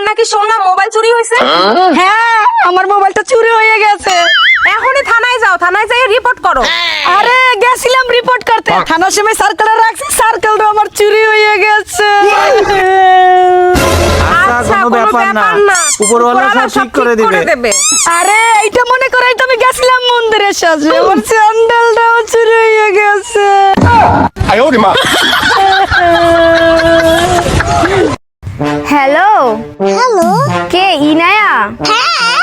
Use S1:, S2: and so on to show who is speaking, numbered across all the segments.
S1: তোমার নাকি শুনলাম মোবাইল চুরি হয়েছে
S2: হ্যাঁ? আমার মোবাইলটা চুরি হয়ে গেছে।
S1: এখনই থানায় যাও থানায় যাই রিপোর্ট করো।
S2: আরে গেছিলাম রিপোর্ট করতে। থানার সময় সার্কেলে রাখছি সার্কেলটা আমার চুরি হয়ে গেছে।
S3: আচ্ছা কোনো ব্যাপার না। উপরওয়ালা সব ঠিক করে দিবে।
S2: আরে এইটা মনে করাই তো আমি গেছিলাম মন্দিরের সাজে। আমার স্যান্ডেলটাও চুরি হয়ে গেছে।
S4: হ্যালো
S5: হ্যালো
S4: কে ইনায়া
S5: হ্যাঁ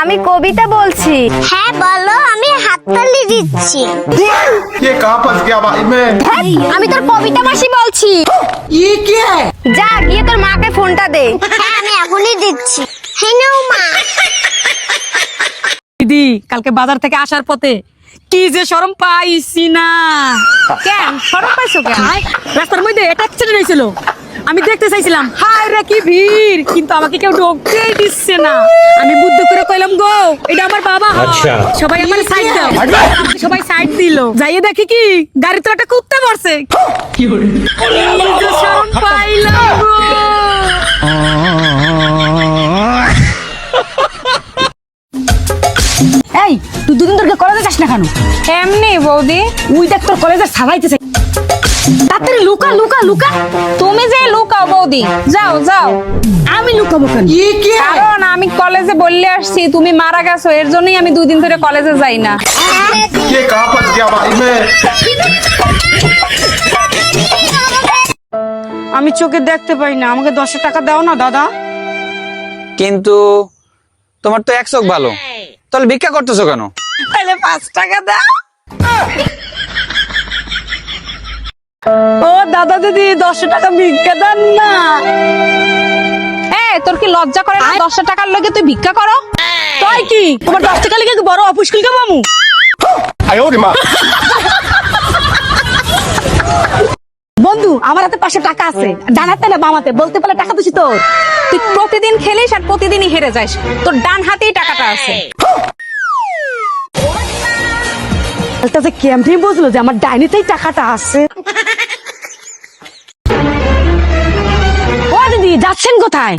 S4: আমি কবিতা বলছি
S5: হ্যাঁ বলো আমি হাততালি দিচ্ছি
S6: ये कहाँ फंस गया भाई मैं
S4: আমি তোর কবিতা মাসি বলছি যা গিয়ে তোর মাকে ফোনটা দে
S5: হ্যাঁ আমি এখনই দিচ্ছি হ্যাঁ নাও মা
S2: দিদি কালকে বাজার থেকে আসার পথে কি যে শরম পাইছি না
S1: কেন সরম পাইছো কেন
S2: আয়, রাস্তার মধ্যে এটা অ্যাক্সিডেন্ট হয়েছিল আমি দেখতে চাইছিলাম হায় রে কি ভিড় কিন্তু আমাকে কেউ ঢোকতেই দিচ্ছে না। আমি বুদ্ধ করে কইলাম গো এটা আমার বাবা সবাই আমার সাইড দাও। সবাই সাইড দিল। যাইয়ে দেখি কি গাড়ি তো একটা কুত্তা মরছে। কি শরম পাইলাম গো। এই তুই দুদিন ধরে কলেজে যাস না কেন?
S1: এমনি বৌদি।
S2: উই দেখ তোর কলেজে সারাইতেছে তাড়াতাড়ি লুকা লুকা লুকা।
S1: তুমি যে লুকাও বৌদি যাও যাও।
S2: আমি লুকাবো কেন?
S1: কারণ আমি কলেজে বললে আসছি তুমি মারা গেছো এর জন্যই আমি দুই দিন ধরে কলেজে যাই না।
S6: কে কাহা পাস গিয়া ভাই মে
S2: আমি চোখে দেখতে পাই না আমাকে দশ টাকা দাও না দাদা।
S3: কিন্তু তোমার তো এক চোখ ভালো। তাহলে ভিক্ষা করতেছো কেন?
S2: তাহলে পাঁচ টাকা দাও। দাদা দিদি দশ টাকা ভিক্ষা দেন না।
S1: এ তোর কি লজ্জা করে না? দশটা টাকার লগে তুই ভিক্ষা করো?
S2: তাই কি? তোমার দশ টাকা লেগে বড় অফিস খুলকে মামু? বন্ধু আমার হাতে পাশে টাকা আছে। ডানাতে না বামাতে বলতে পারলে টাকা দিছি তোর।
S1: তুই প্রতিদিন খেলিস আর প্রতিদিনই হেরে যাস তোর ডান হাতেই টাকাটা আছে।
S2: এটা যে কেমনি বুঝলো যে আমার ডাইনিতেই টাকাটা আছে। যাচ্ছেন কোথায়?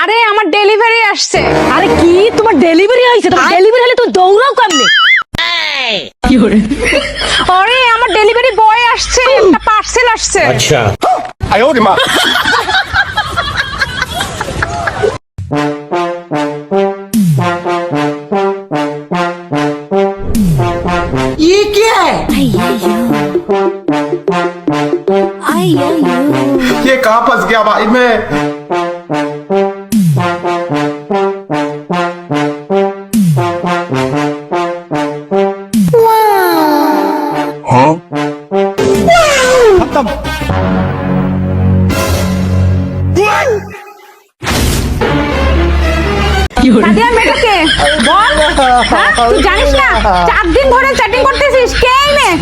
S1: আরে আমার ডেলিভারি আসছে।
S2: আরে কি তোমার ডেলিভারি হয়েছে? তোমার ডেলিভারি হলে তুমি দৌড়াও কেমনে?
S1: আরে আমার ডেলিভারি বয় আসছে একটা পার্সেল আসছে। আচ্ছা।
S6: আই ওরে ये कहाँ फंस गया भाई मैं
S1: সাদিয়া মেয়েটাকে বল হ্যাঁ? তুই জানিস না চার দিন ধরে চ্যাটিং করতেছিস কে এই মেয়ে